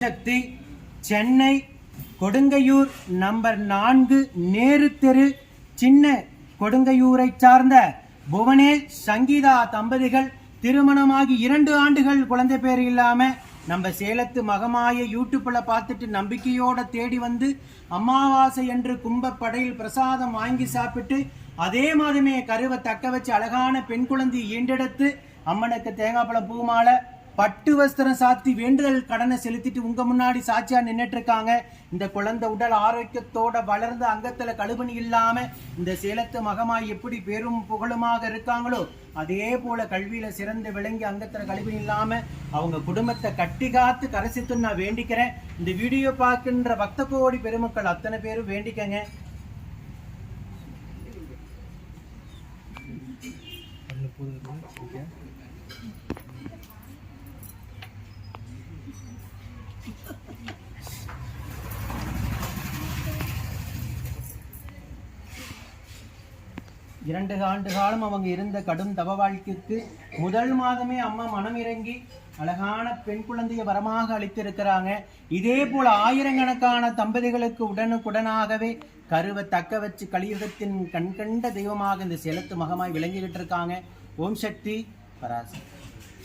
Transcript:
சக்தி Chennai Kodungaiyur number நான்கு நேரு தெரு சின்ன கொடுங்கையூரை சார்ந்த புவனேஷ் சங்கீதா தம்பதிகள் திருமணமாகி இரண்டு ஆண்டுகள் குழந்தை பேர் இல்லாம நம்ம சேலத்து மகமாய யூடியூப்ல பார்த்துட்டு நம்பிக்கையோட தேடி வந்து அமாவாசை என்று கும்பப்படையில் பிரசாதம் வாங்கி சாப்பிட்டு அதே மாதமே கருவை தக்க வச்சு அழகான பெண் குழந்தை ஈண்டெடுத்து அம்மனுக்கு தேங்காய் பழம் பூமாலை பட்டு வஸ்திரம் சாத்தி வேண்டுதல் கடனை செலுத்திட்டு உங்க முன்னாடி சாட்சியா நின்றுட்டு இருக்காங்க இந்த குழந்தை உடல் ஆரோக்கியத்தோட வளர்ந்து அங்கத்துல கழுபணி இல்லாம இந்த சேலத்து மகமாய் எப்படி பெரும் புகழுமாக இருக்காங்களோ அதே போல கல்வியில சிறந்து விளங்கி அங்கத்துல கழுபணி இல்லாம அவங்க குடும்பத்தை கட்டி காத்து கரசித்து நான் வேண்டிக்கிறேன். இந்த வீடியோ பார்க்கின்ற பக்த கோடி பெருமக்கள் அத்தனை பேரும் வேண்டிக்கங்க. இரண்டு ஆண்டு காலம் அவங்க இருந்த கடும் தவ வாழ்க்கைக்கு முதல் மாதமே அம்மா மனம் இறங்கி அழகான பெண் குழந்தையை வரமாக அளித்திருக்கிறாங்க. இதே போல ஆயிரக்கணக்கான தம்பதிகளுக்கு உடனுக்குடனாகவே கருவை தக்க வச்சு கலியுகத்தின் கண்கண்ட தெய்வமாக இந்த செலுத்து மகமாய் விளங்கிக்கிட்டு இருக்காங்க. ஓம் சக்தி பராசக்தி.